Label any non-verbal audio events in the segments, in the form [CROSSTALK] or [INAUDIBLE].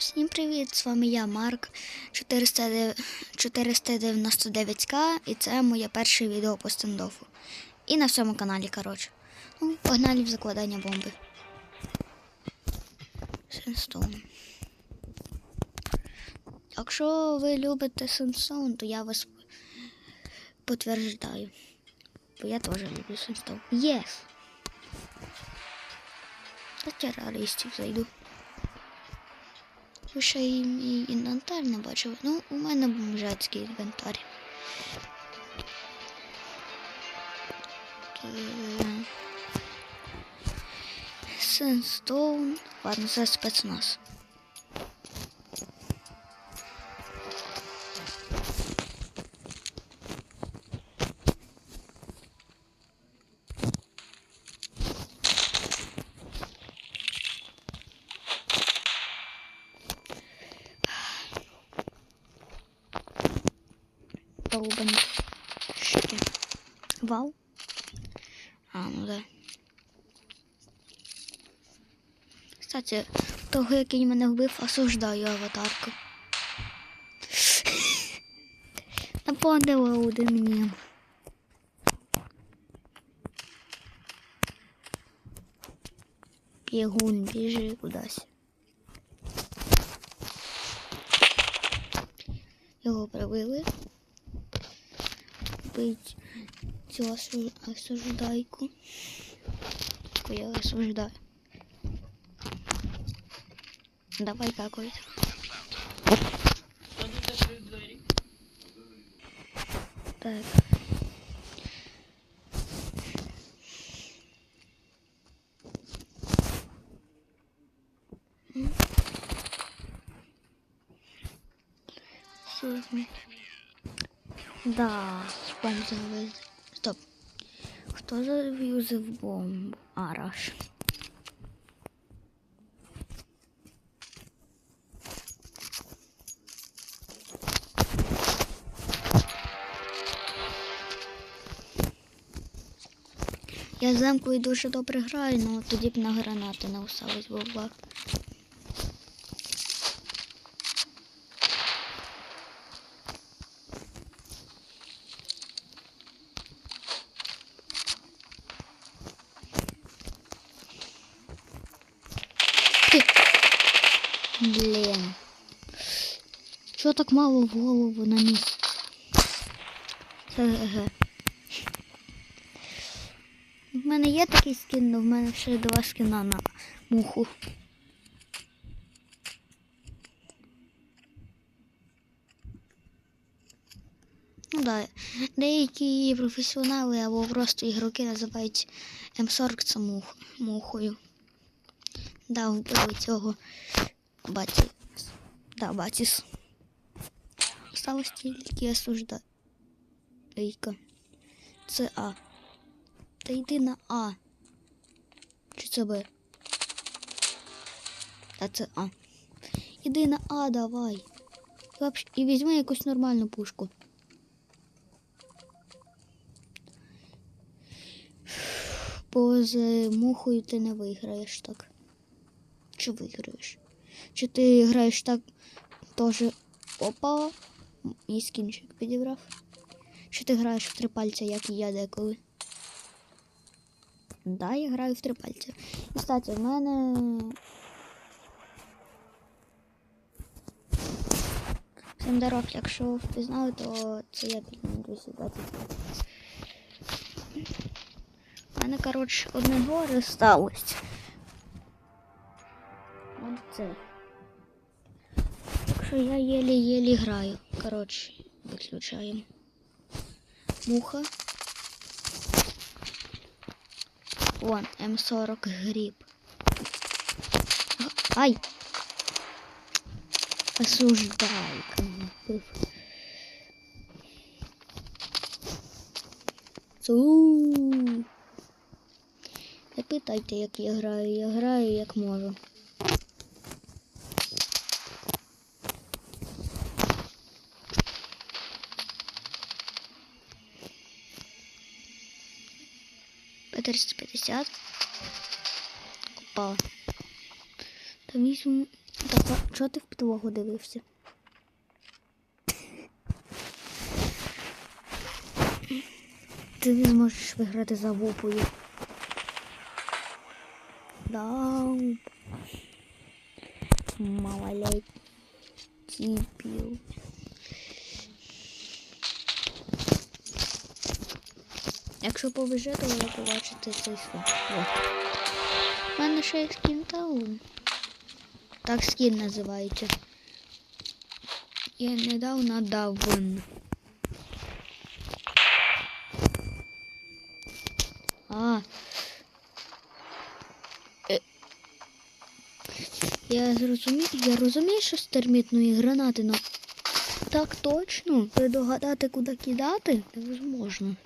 Всім привіт! З вами я, Марк 499к, і це моє перше відео по стендофу. І на всьому каналі, коротше. Ну, погнали в закладання бомби. Сенстоун. Якщо ви любите Сенстоун, то я вас підтверджую. Бо я теж люблю Сенстоун. Єс! До терористів зайду. Ви ще й мій інвентар не бачив. Ну, у мене бомжацький інвентар. Сенстоун. Ладно, це спецназ. Долбані. Щеки. Вау. А, ну да. Кстати, того, який мене вбив, осуждаю аватарку. [LAUGHS] Нападала один мені. Бігун, біжи кудись. Його прибили. Бить цю осу- осуждайку. Яку я осуждаю. Давай какой-то. Так. М. Що ж Да, бомб завезли. Стоп. Хто завюзив бомбу? А, Раш. Я замкою дуже добре граю, але тоді б на гранати не усалась бабла. Блін. Чого так мало голову наніс? Це В мене є такий скін, але в мене ще два скіна на муху. Ну да, деякі професіонали або просто ігроки називають М40 це мух, мухою. Да, вбили цього баті. Да, батіс. Осталось тільки осуждайка. Це А. Та йди на А. Чи це Б? Та це А. Іди на А, давай. І візьми якусь нормальну пушку. Бо з мухою ти не виграєш так. Чи виграєш? Чи ти граєш так теж опа і скінчик підібрав? Чи ти граєш в три пальця, як і я деколи? Да, я граю в три пальці. І, кстати, в мене. Сендерок, якщо впізнали, то це я підніму 220. У мене, коротше, одне горе сталося. От це. Що я єлі-єлі граю. Коротше, виключаємо. Муха. Вон, М40 гриб. Ай! Осуждай, кому Цу. Не питайте, як я граю. Я граю як можу. П-350. Опа. Та візьму Так, а чого ти в підлогу дивився? Ти не зможеш виграти за вупою. Да. Малолетний дебіл. Якщо повеже, то ви побачите цей скін. У мене ще є скін таун. Так скін називається. Я недавно дав вон. А. Е. Я зрозумів, я розумію, що з термітної гранати, но так точно предугадати, куди кидати, невозможно.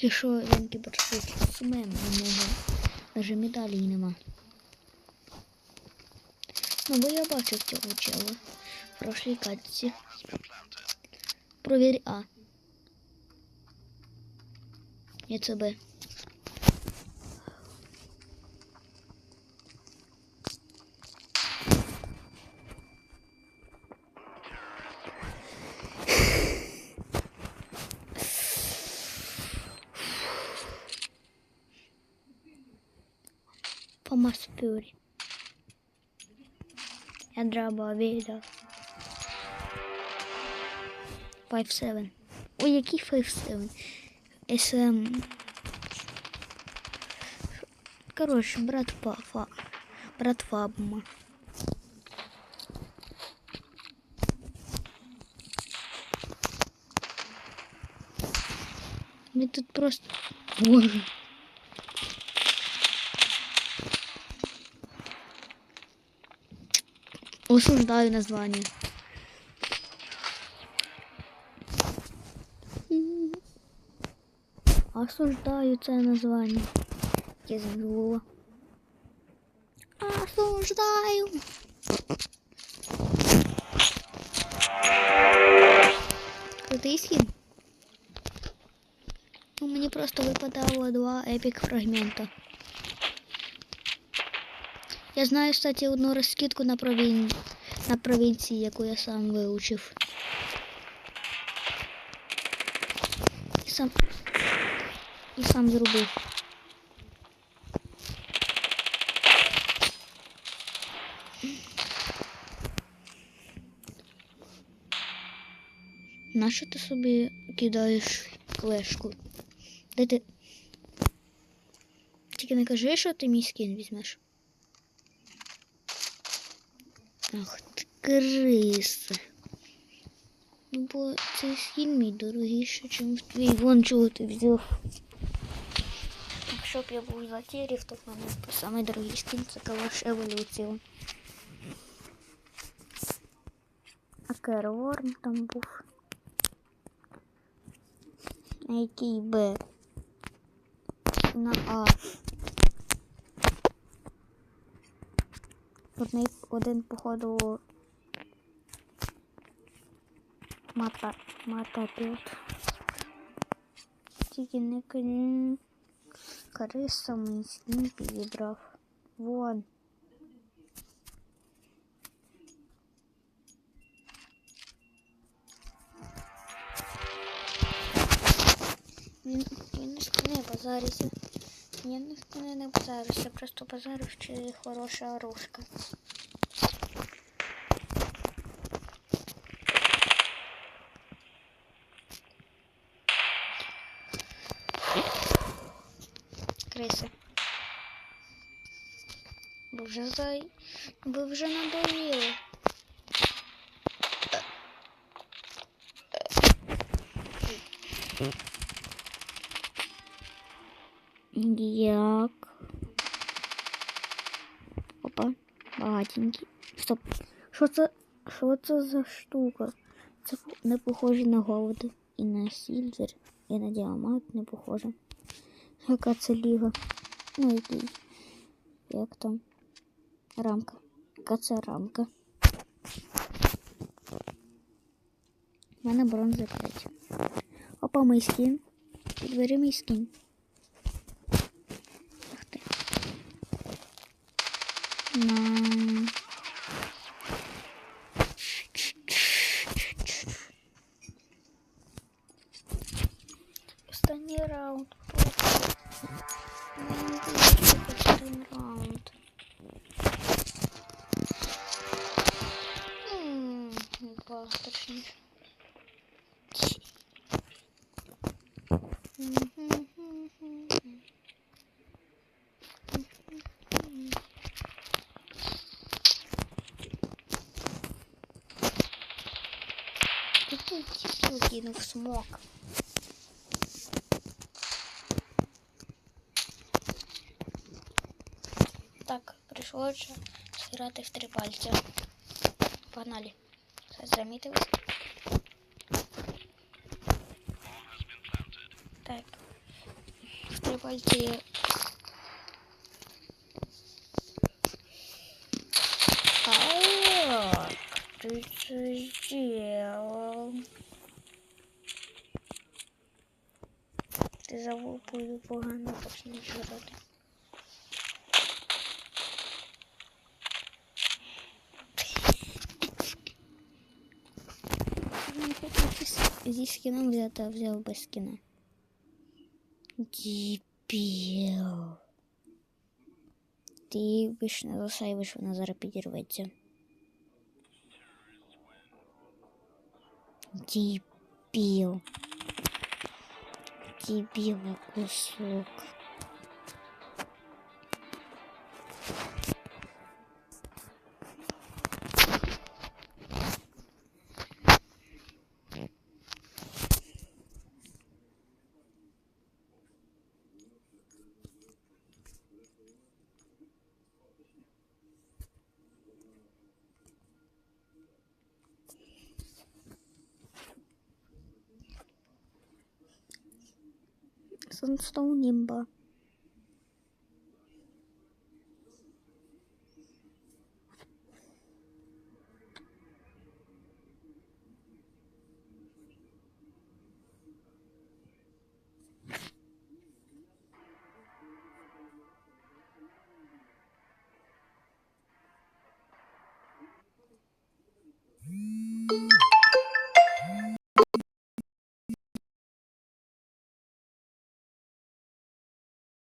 Тільки що він кібершут сумем у нього. Даже медалей нема. Ну, бо я бачив цього чела в прошлій катці. Провір А. Я це Б. По Маспюрі. Я драба відео. 5-7. Ой, який 5-7? СМ. Короче, брат Фа. Брат Фабма. Ми тут просто... Боже. Осуждаю название. Осуждаю це название. Я забула. Осуждаю. Крутий скін. Ну, мені просто випадало два епік фрагмента. Я знаю, кстати, одну розкидку на, провін... на провінції, яку я сам вивчив. І сам... І сам зробив. Нащо ти собі кидаєш флешку? Де ти? Тільки не кажи, що ти мій скін візьмеш. Ах ти криса. Ну, бо цей скін мій дорогіше, ніж твій. Вон чого ти взяв. Якщо б я був затерів, то в мене самий дорогий скін це калаш еволюцію. А Керворм там був. А який Б? На А. Одний, один, походу, мата, мата тут. Тільки не кон- Криса мій скін підібрав. Вон. Він, він не базариться. Я не, базарюся, просто базарю, чи хороша оружка. Криси. Ви вже за... Ви вже надоїли. Як? Опа, багатенький. Стоп. Що це? Що це за штука? Це не похоже на голоди. І на сільвер, і на діамант не похоже. Яка це ліга? Ну, який? Як там? Рамка. Яка це рамка? У мене бронза 5. Опа, мій скін. Підбери мій скін. Ах ти. На. Два, точніше. Який тільки кинув смок. Так, прийшло вже зіграти в три пальця. Погнали. Замітили? Так. В три пальці. Так, ты что сделал? Ти забув пою погано почнеш грати. хотів зі- зі скином взяти, а взяв без скина. Дебіл. Ти її більш не засайвиш, вона зараз підірветься. Дебіл. Дебіл, кусок. Sunstone nebenbar.